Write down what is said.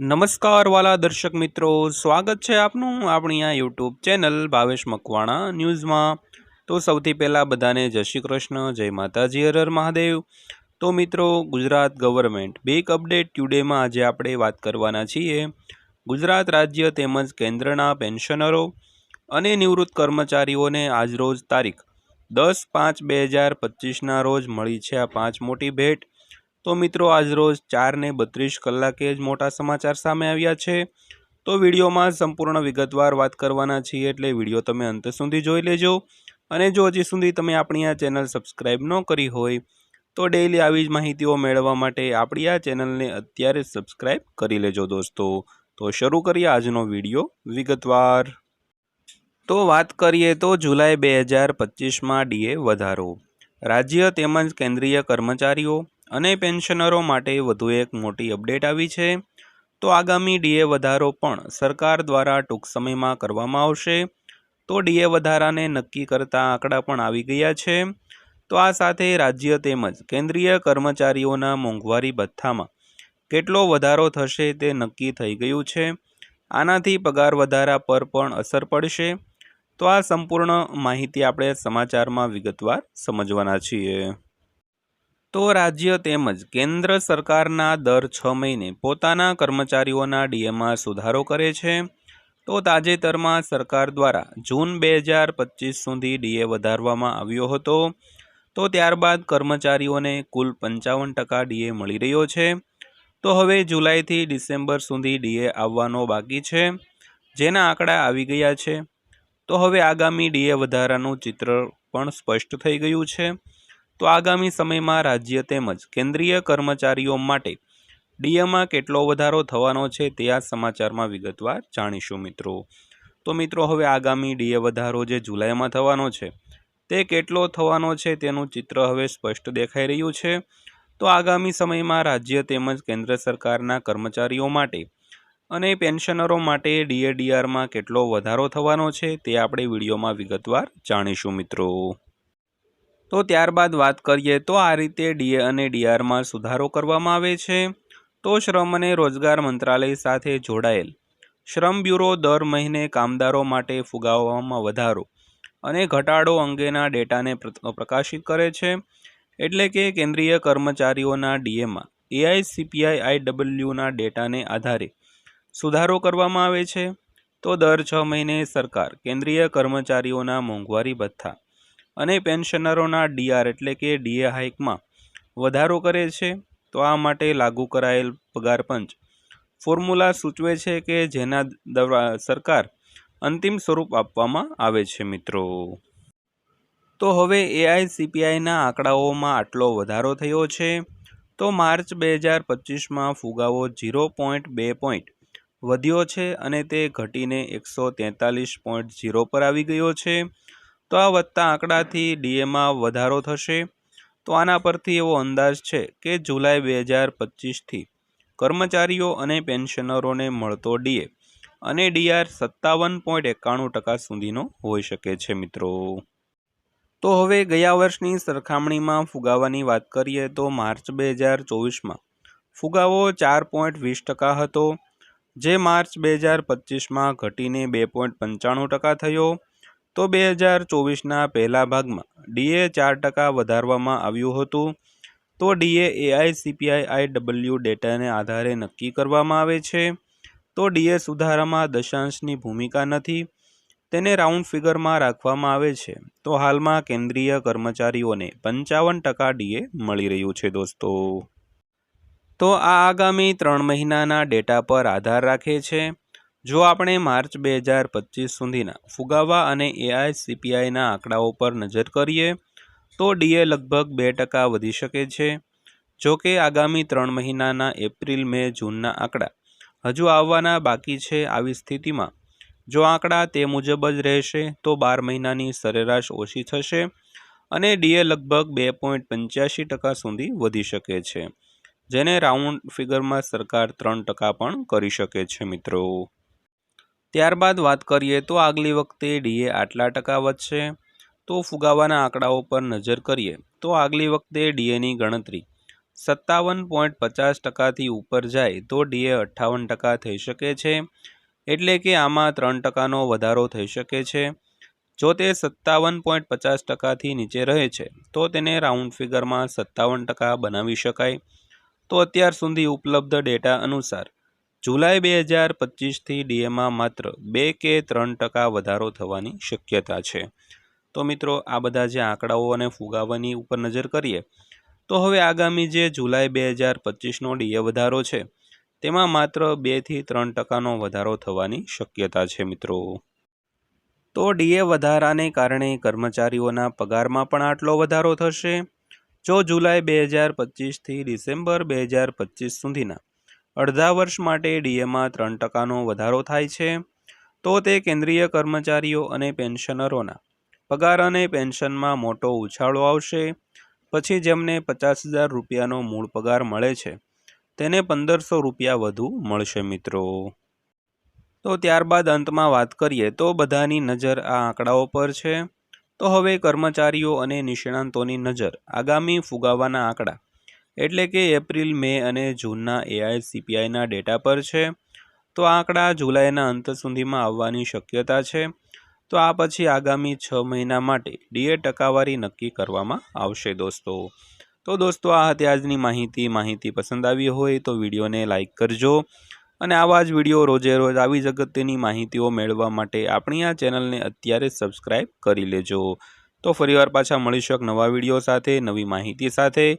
નમસ્કાર વાલા દર્શક મિત્રો, સ્વાગત છે આપનું આપણી આ યુટ્યુબ ચેનલ ભાવેશ મકવાણા ન્યૂઝમાં. તો સૌથી પહેલાં બધાને જય શ્રી કૃષ્ણ, જય માતાજી, હર મહાદેવ. તો મિત્રો, ગુજરાત ગવર્મેન્ટ બેક અપડેટ ટ્યુડેમાં આજે આપણે વાત કરવાના છીએ. ગુજરાત રાજ્ય તેમજ કેન્દ્રના પેન્શનરો અને નિવૃત્ત કર્મચારીઓને આજરોજ તારીખ દસ પાંચ બે હજાર પચીસના રોજ મળી છે આ પાંચ મોટી ભેટ. તો મિત્રો આજરોજ ચાર ને બત્રીસ કલાકે જ મોટા સમાચાર સામે આવ્યા છે. તો વિડીયોમાં સંપૂર્ણ વિગતવાર વાત કરવાના છીએ એટલે વીડિયો તમે અંત સુધી જોઈ લેજો. અને જો હજી સુધી તમે આપણી આ ચેનલ સબસ્ક્રાઈબ ન કરી હોય, તો ડેઈલી આવી જ માહિતીઓ મેળવવા માટે આપણી આ ચેનલને અત્યારે સબસ્ક્રાઈબ કરી લેજો દોસ્તો. તો શરૂ કરીએ આજનો વીડિયો વિગતવાર. તો વાત કરીએ તો જુલાઈ બે હજાર પચીસમાં ડીએ વધારો. રાજ્ય તેમજ કેન્દ્રીય કર્મચારીઓ અને પેન્શનરો માટે વધુ એક મોટી અપડેટ આવી છે. તો આગામી ડીએ વધારો પણ સરકાર દ્વારા ટૂંક સમયમાં કરવામાં આવશે. તો ડીએ વધારાને નક્કી કરતા આંકડા પણ આવી ગયા છે. તો આ સાથે રાજ્ય તેમજ કેન્દ્રીય કર્મચારીઓના મોંઘવારી ભથ્થામાં કેટલો વધારો થશે તે નક્કી થઈ ગયું છે. આનાથી પગાર વધારા પર પણ અસર પડશે. તો આ સંપૂર્ણ માહિતી આપણે સમાચારમાં વિગતવાર સમજવાના છીએ. તો રાજ્ય તેમજ કેન્દ્ર સરકારના દર છ મહિને પોતાના કર્મચારીઓના ડીએમાં સુધારો કરે છે. તો તાજેતરમાં સરકાર દ્વારા જૂન બે હજાર પચીસ સુધી ડીએ વધારવામાં આવ્યો હતો. તો ત્યારબાદ કર્મચારીઓને કુલ પંચાવન ટકા ડીએ મળી રહ્યો છે. તો હવે જુલાઈથી ડિસેમ્બર સુધી ડીએ આવવાનો બાકી છે. જેના આંકડા આવી ગયા છે. તો હવે આગામી ડીએ વધારાનું ચિત્ર પણ સ્પષ્ટ થઈ ગયું છે. તો આગામી સમયમાં રાજ્ય તેમજ કેન્દ્રીય કર્મચારીઓ માટે ડીએમાં કેટલો વધારો થવાનો છે તે આ સમાચારમાં વિગતવાર જાણીશું મિત્રો. તો મિત્રો, હવે આગામી ડીએ વધારો જે જુલાઈમાં થવાનો છે, તે કેટલો થવાનો છે તેનું ચિત્ર હવે સ્પષ્ટ દેખાઈ રહ્યું છે. તો આગામી સમયમાં રાજ્ય તેમજ કેન્દ્ર સરકારના કર્મચારીઓ માટે અને પેન્શનરો માટે ડીએડીઆરમાં કેટલો વધારો થવાનો છે તે આપણે વિડીયોમાં વિગતવાર જાણીશું મિત્રો. તો ત્યારબાદ વાત કરીએ તો આ રીતે ડીએ અને ડીઆરમાં સુધારો કરવામાં આવે છે. તો શ્રમ અને રોજગાર મંત્રાલય સાથે જોડાયેલ. શ્રમ બ્યુરો દર મહિને કામદારો માટે ફુગાવવામાં વધારો અને ઘટાડો અંગેના ડેટાને પ્રકાશિત કરે છે. એટલે કે કેન્દ્રીય કર્મચારીઓના ડીએમાં એઆઈસીપીઆઈ આઈડબલ્યુના ડેટાને આધારે સુધારો કરવામાં આવે છે. તો દર છ મહિને સરકાર કેન્દ્રીય કર્મચારીઓના મોંઘવારી ભથ્થા અને પેન્શનરોના ડીઆર એટલે કે ડીએ હાઇકમાં વધારો કરે છે, તો આ માટે લાગુ કરાયેલ પગાર પંચ. ફોર્મ્યુલા સૂચવે છે કે જેના દ્વારા સરકાર અંતિમ સ્વરૂપ આપવામાં આવે છે, મિત્રો. તો હવે એઆઈસીપીઆઈના આંકડાઓમાં આટલો વધારો થયો છે. તો માર્ચ બે હજાર પચીસમાં ફુગાવો ઝીરો પોઈન્ટ બે પોઈન્ટ વધ્યો છે અને તે ઘટીને એકસો તેતાલીસ પોઈન્ટ ઝીરો પર આવી ગયો છે. તો આ વધતા આંકડાથી ડીએમાં વધારો થશે. તો આના પરથી એવો અંદાજ છે કે જુલાઈ બે હજાર પચીસથી કર્મચારીઓ અને પેન્શનરોને મળતો ડીએ અને ડીઆર સત્તાવન પોઈન્ટ એકાણું ટકા સુધીનો હોઈ શકે છે મિત્રો. તો હવે ગયા વર્ષની સરખામણીમાં ફુગાવાની વાત કરીએ તો માર્ચ બે હજાર ચોવીસમાં ફુગાવો ચાર પોઈન્ટ વીસ ટકા હતો. જે માર્ચ બે હજાર પચીસમાં ઘટીને બે પોઈન્ટ પંચાણું ટકા થયો. તો બે હજાર ચોવીસના પહેલા ભાગમાં ડીએ ચાર ટકા વધારવામાં આવ્યું હતું. તો ડીએ એઆઈસીપીઆઈ આઈડબલ્યુ ડેટાને આધારે નક્કી કરવામાં આવે છે. તો ડીએ સુધારામાં દશાંશની ભૂમિકા નથી. તેને રાઉન્ડ ફિગરમાં રાખવામાં આવે છે. તો હાલમાં કેન્દ્રીય કર્મચારીઓને પંચાવન ટકા ડીએ મળી રહ્યું છે દોસ્તો. તો આ આગામી ત્રણ મહિનાના ડેટા પર આધાર રાખે છે. જો આપણે માર્ચ બે હજાર પચીસ સુધીના ફુગાવા અને એઆઈસીપીઆઈના આંકડાઓ પર નજર કરીએ, તો ડીએ લગભગ બે ટકા વધી શકે છે. જો કે આગામી ત્રણ મહિનાના એપ્રિલ, મે, જૂનના આંકડા હજુ આવવાના બાકી છે આવી સ્થિતિમાં. જો આંકડા તે મુજબ જ રહેશે, તો બાર મહિનાની સરેરાશ ઓછી થશે અને ડીએ લગભગ બે પોઈન્ટ પંચ્યાસી ટકા સુધી વધી શકે છે, જેને રાઉન્ડ ફિગરમાં સરકાર ત્રણ ટકા પણ કરી શકે છે મિત્રો. ત્યારબાદ વાત કરીએ તો આગલી વખતે ડીએ આટલા ટકા વધશે. તો ફુગાવાના આંકડાઓ પર નજર કરીએ તો આગલી વખતે ડીએની ગણતરી સત્તાવન પોઈન્ટ પચાસ ટકાથી ઉપર જાય તો ડીએ અઠ્ઠાવન ટકા થઈ શકે છે. એટલે કે આમાં ત્રણ ટકાનો વધારો થઈ શકે છે. જો તે સત્તાવન પોઈન્ટ પચાસ ટકાથી નીચે રહે છે, તો તેને રાઉન્ડ ફિગરમાં સત્તાવન ટકા બનાવી શકાય. તો અત્યાર સુધી ઉપલબ્ધ ડેટા અનુસાર જુલાઈ બે હજાર પચીસથી ડીએમાં માત્ર બે કે ત્રણ ટકા વધારો થવાની શક્યતા છે. તો મિત્રો, આ બધા જે આંકડાઓ અને ફુગાવાની ઉપર નજર કરીએ, તો હવે આગામી જે જુલાઈ બે હજાર પચીસનો ડીએ વધારો છે, તેમાં માત્ર બેથી ત્રણ ટકાનો વધારો થવાની શક્યતા છે મિત્રો. તો ડીએ વધારાને કારણે કર્મચારીઓના પગારમાં પણ આટલો વધારો થશે? જો જુલાઈ બે હજાર પચીસથી ડિસેમ્બર બે હજાર પચીસ સુધીના અડધા વર્ષ માટે ડીએમાં ત્રણ ટકાનો વધારો થાય છે. તો તે કેન્દ્રીય કર્મચારીઓ અને પેન્શનરોના પગાર અને પેન્શનમાં મોટો ઉછાળો આવશે. પછી જેમને પચાસ હજાર રૂપિયાનો મૂળ પગાર મળે છે, તેને પંદરસો રૂપિયા વધુ મળશે મિત્રો. તો ત્યારબાદ અંતમાં વાત કરીએ તો બધાની નજર આ આંકડાઓ પર છે. તો હવે કર્મચારીઓ અને નિષ્ણાંતોની નજર આગામી ફુગાવાના આંકડા એટલે કે એપ્રિલ, મે અને જૂનના એઆઈ, સીપીઆઈના ડેટા પર છે. તો આંકડા જુલાઈના અંત સુધીમાં આવવાની શક્યતા છે. તો આ પછી આગામી છ મહિના માટે ડીએ ટકાવારી નક્કી કરવામાં આવશે દોસ્તો. તો દોસ્તો, આ હતી આજની માહિતી. માહિતી પસંદ આવી હોય તો વિડીયોને લાઇક કરજો અને આવા જ વીડિયો રોજે રોજ આવી જ માહિતીઓ મેળવવા માટે આપણી આ ચેનલને અત્યારે સબસ્ક્રાઇબ કરી લેજો. તો ફરીવાર પાછા મળીશું એક નવા વીડિયો સાથે, નવી માહિતી સાથે.